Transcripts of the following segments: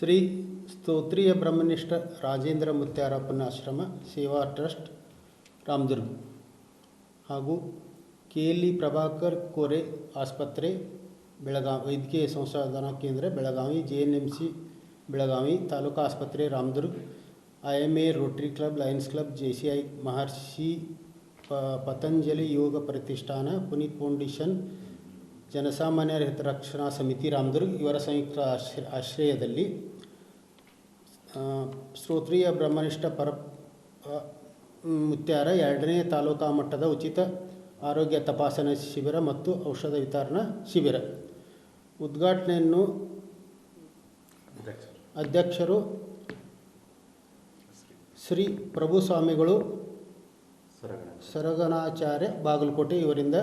ಶ್ರೀ ಸ್ತೋತ್ರಿಯ ಬ್ರಹ್ಮನಿಷ್ಠ ರಾಜೇಂದ್ರ ಮುತ್ಯಾರಪ್ಪನ ಆಶ್ರಮ ಸೇವಾ ಟ್ರಸ್ಟ್, ರಾಮದುರ್ಗ್. ಹಾಗೂ K L E Prabhakar Kore ಆಸ್ಪತ್ರೆ ಬೆಳಗಾವಿ ವೈದ್ಯಕೀಯ ಸಂಶೋಧನಾ ಕೇಂದ್ರ, Belagavi, J N M C, Belagavi taluk ಆಸ್ಪತ್ರೆ, Ramdurg. I M A, rotary club, lions club, J C I Maharshi Patanjali Yoga ಪ್ರತಿಷ್ಠಾನ, ಪುನೀತ್ ಫೌಂಡೇಶನ್ ಜನಸಾಮಾನ್ಯರ ಹಿತರಕ್ಷಣಾ ಸಮಿತಿ ರಾಮದುರ್ಗ್ ಇವರ ಸಂಯುಕ್ತ ಆಶ್ರ ಆಶ್ರಯದಲ್ಲಿ ಶ್ರೋತ್ರಿಯ ಬ್ರಹ್ಮನಿಷ್ಠ ಪರ ಮುತ್ಯಾರ ಎರಡನೇ ತಾಲೂಕಾ ಮಟ್ಟದ ಉಚಿತ ಆರೋಗ್ಯ ತಪಾಸಣೆ ಶಿಬಿರ ಮತ್ತು ಔಷಧ ವಿತರಣಾ ಶಿಬಿರ. ಉದ್ಘಾಟನೆಯನ್ನು ಅಧ್ಯಕ್ಷರು ಶ್ರೀ ಪ್ರಭು ಸ್ವಾಮಿಗಳು ಸರಗಣಾಚಾರ್ಯ ಬಾಗಲಕೋಟೆ ಇವರಿಂದ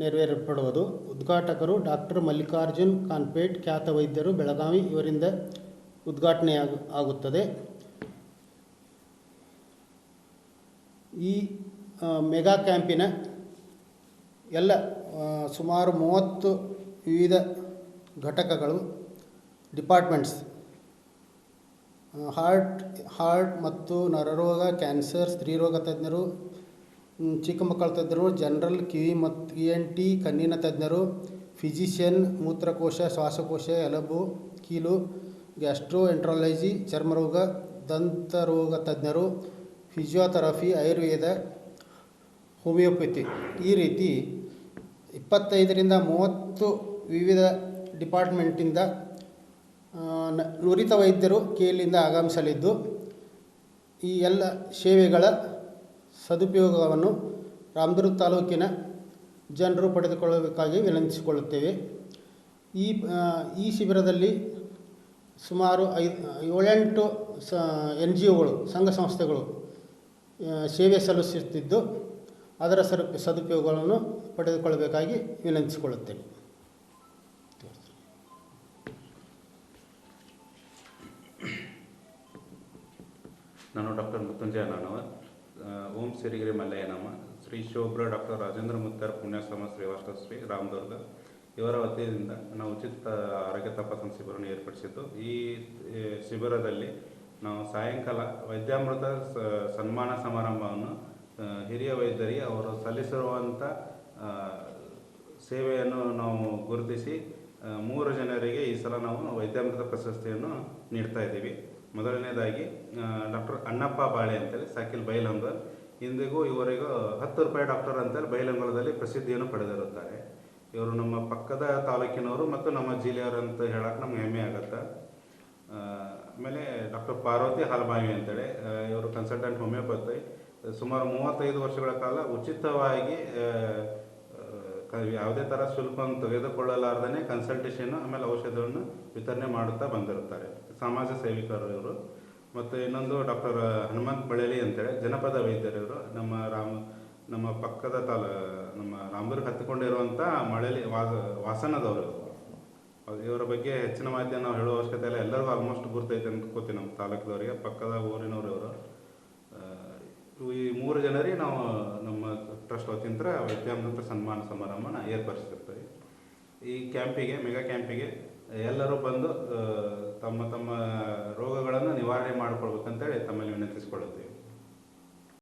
ನೆರವೇರಲ್ಪಡುವುದು ಉದ್ಘಾಟಕರು ಡಾಕ್ಟರ್ ಮಲ್ಲಿಕಾರ್ಜುನ್ ಕಾನ್ಪೇಟ್, ಖ್ಯಾತ ವೈದ್ಯರು ಬೆಳಗಾವಿ, ಇವರಿಂದ ಉದ್ಘಾಟನೆಯಾಗ ಆಗುತ್ತದೆ. ಈ ಮೆಗಾ ಕ್ಯಾಂಪಿನ ಎಲ್ಲ ಸುಮಾರು ಮೂವತ್ತು ವಿವಿಧ ಘಟಕಗಳು, ಡಿಪಾರ್ಟ್ಮೆಂಟ್ಸ್ ಹಾರ್ಟ್ ಹಾರ್ಟ್ ಮತ್ತು ನರರೋಗ, ಕ್ಯಾನ್ಸರ್, ಸ್ತ್ರೀರೋಗ ತಜ್ಞರು ಚಿಕ್ಕ ಮಕ್ಕಳ ತಜ್ಞರು, ಜನರಲ್, ಕಿವಿ ಮತ್ತು ಇ ಎನ್ ಟಿ, ಕಣ್ಣಿನ ತಜ್ಞರು, ಫಿಸಿಷಿಯನ್, ಮೂತ್ರಕೋಶ, ಶ್ವಾಸಕೋಶ, ಎಲಬು, ಕೀಲು ಗ್ಯಾಸ್ಟ್ರೋ ಎಂಟ್ರಾಲಜಿ ಚರ್ಮರೋಗ ದಂತರೋಗ ತಜ್ಞರು, ಫಿಸಿಯೋಥೆರಪಿ, ಆಯುರ್ವೇದ, ಹೋಮಿಯೋಪತಿ. ಈ ರೀತಿ ಇಪ್ಪತ್ತೈದರಿಂದ ಮೂವತ್ತು ವಿವಿಧ ಡಿಪಾರ್ಟ್ಮೆಂಟಿಂದ ನುರಿತ ವೈದ್ಯರು ಕೇಲಿಂದ ಆಗಮಿಸಲಿದ್ದು. ಈ ಎಲ್ಲ ಸೇವೆಗಳ ಸದುಪಯೋಗವನ್ನು ರಾಮದುರ್ಗ ತಾಲೂಕಿನ ಜನರು ಪಡೆದುಕೊಳ್ಳಬೇಕಾಗಿ ವಿನಂತಿಸಿಕೊಳ್ಳುತ್ತೇವೆ. ಈ ಈ ಶಿಬಿರದಲ್ಲಿ ಸುಮಾರು ಐದು, ಏಳೆಂಟು ಸ ಎನ್ ಜಿ ಒಗಳು ಸಂಘ ಸಂಸ್ಥೆಗಳು ಸೇವೆ ಸಲ್ಲಿಸುತ್ತಿದ್ದು ಅದರ ಸರ್, ಸದುಪಯೋಗಗಳನ್ನು ಪಡೆದುಕೊಳ್ಳಬೇಕಾಗಿ ವಿನಂತಿಸಿಕೊಳ್ಳುತ್ತೇನೆ. ನಾನು ಡಾಕ್ಟರ್ ಮೃತ್ಯುಂಜಯ ನಾನವ ಓಂ ಸಿರಿಗಿರಿ ಮಲ್ಲಯ್ಯನಮ್ಮ, ಶ್ರೀ ಶೋಭ್ರ ಡಾಕ್ಟರ್ ರಾಜೇಂದ್ರ ಮುತ್ತಾರ್ ಪುಣ್ಯಾಶ್ರಮ ಶ್ರೀವಾಸ್ತ ಶ್ರೀ ರಾಮದುರ್ಗ. ಇವರ ವತಿಯಿಂದ ನಾವು ಉಚಿತ ಆರೋಗ್ಯ ತಪಾಸಣಾ ಶಿಬಿರವನ್ನು ಏರ್ಪಡಿಸಿದ್ದು. ಈ ಶಿಬಿರದಲ್ಲಿ ನಾವು ಸಾಯಂಕಾಲ ವೈದ್ಯಾಮೃತ ಸನ್ಮಾನ ಸಮಾರಂಭವನ್ನು ಹಿರಿಯ ವೈದ್ಯರಿಗೆ ಅವರು ಸಲ್ಲಿಸಿರುವಂಥ ಸೇವೆಯನ್ನು ನಾವು ಗುರುತಿಸಿ ಮೂರು ಜನರಿಗೆ ಈ ಸಲ ನಾವು ವೈದ್ಯಾಮೃತ ಪ್ರಶಸ್ತಿಯನ್ನು ನೀಡ್ತಾ ಇದ್ದೀವಿ. ಮೊದಲನೇದಾಗಿ ಡಾಕ್ಟರ್ ಅಣ್ಣಪ್ಪ ಬಾಳೆ ಅಂತೇಳಿ, ಸಾಕಿಲ್ ಬೈಲಂಗಲ್ ಇಂದಿಗೂ ಇವರಿಗೂ ಹತ್ತು ರೂಪಾಯಿ ಡಾಕ್ಟರ್ ಅಂತೇಳಿ ಬೈಲಂಗಲದಲ್ಲಿ ಪ್ರಸಿದ್ಧಿಯನ್ನು ಪಡೆದಿರುತ್ತಾರೆ. ಇವರು ನಮ್ಮ ಪಕ್ಕದ ತಾಲೂಕಿನವರು ಮತ್ತು ನಮ್ಮ ಜಿಲ್ಲೆಯವರು ಅಂತ ಹೇಳಕ್ಕೆ ನಮ್ಗೆ ಹೆಮ್ಮೆ ಆಗುತ್ತೆ. ಆಮೇಲೆ ಡಾಕ್ಟರ್ ಪಾರ್ವತಿ ಹಾಲ್ಬಾವಿ ಅಂತೇಳಿ ಇವರು ಕನ್ಸಲ್ಟೆಂಟ್ ಹೋಮಿಯೋಪತಿ ಸುಮಾರು ಮೂವತ್ತೈದು ವರ್ಷಗಳ ಕಾಲ ಉಚಿತವಾಗಿ ಯಾವುದೇ ಥರ ಶುಲ್ಕವನ್ನು ತೆಗೆದುಕೊಳ್ಳಲಾರ್ದೇ ಕನ್ಸಲ್ಟೇಷನ್ ಆಮೇಲೆ ಔಷಧವನ್ನು ವಿತರಣೆ ಮಾಡುತ್ತಾ ಬಂದಿರುತ್ತಾರೆ. ಸಮಾಜ ಸೇವಿಕರು ಇವರು. ಮತ್ತು ಇನ್ನೊಂದು ಡಾಕ್ಟರ್ ಹನುಮಂತ್ ಬಳ್ಳೇಲಿ ಅಂತೇಳಿ, ಜನಪದ ವೈದ್ಯರು ಇವರು. ನಮ್ಮ ರಾಮ, ನಮ್ಮ ಪಕ್ಕದ ತಾಲ, ನಮ್ಮ ರಾಮದುರ್ಗ ಹತ್ತಿಕೊಂಡಿರುವಂಥ ಮಳಲಿ ವಾಸ, ವಾಸನದವರು. ಇವರು ಬಗ್ಗೆ ಹೆಚ್ಚಿನ ಮಾಹಿತಿಯನ್ನು ನಾವು ಹೇಳುವ ಅವಶ್ಯಕತೆ ಇಲ್ಲ. ಎಲ್ಲರಿಗೂ ಆಲ್ಮೋಸ್ಟ್ ಗುರ್ತೈತೆ ಅನ್ಕೋತೀವಿ ನಮ್ಮ ತಾಲೂಕದವರಿಗೆ ಪಕ್ಕದ ಊರಿನವರು ಇವರು. ಈ ಮೂರು ಜನರಿಗೆ ನಾವು ನಮ್ಮ ಟ್ರಸ್ಟ್ ವತಿಯಿಂದ ವಿದ್ಯಾಮೃತ ಸನ್ಮಾನ ಸಮಾರಂಭನ ಏರ್ಪಡಿಸ್ತಿರ್ತೀವಿ ಈ ಕ್ಯಾಂಪಿಗೆ, ಮೆಗಾ ಕ್ಯಾಂಪಿಗೆ ಎಲ್ಲರೂ ಬಂದು ತಮ್ಮ ತಮ್ಮ ರೋಗಗಳನ್ನು ನಿವಾರಣೆ ಮಾಡಿಕೊಳ್ಬೇಕಂತೇಳಿ ತಮ್ಮಲ್ಲಿ ವಿನಂತಿಸಿಕೊಳ್ಳುತ್ತೀವಿ.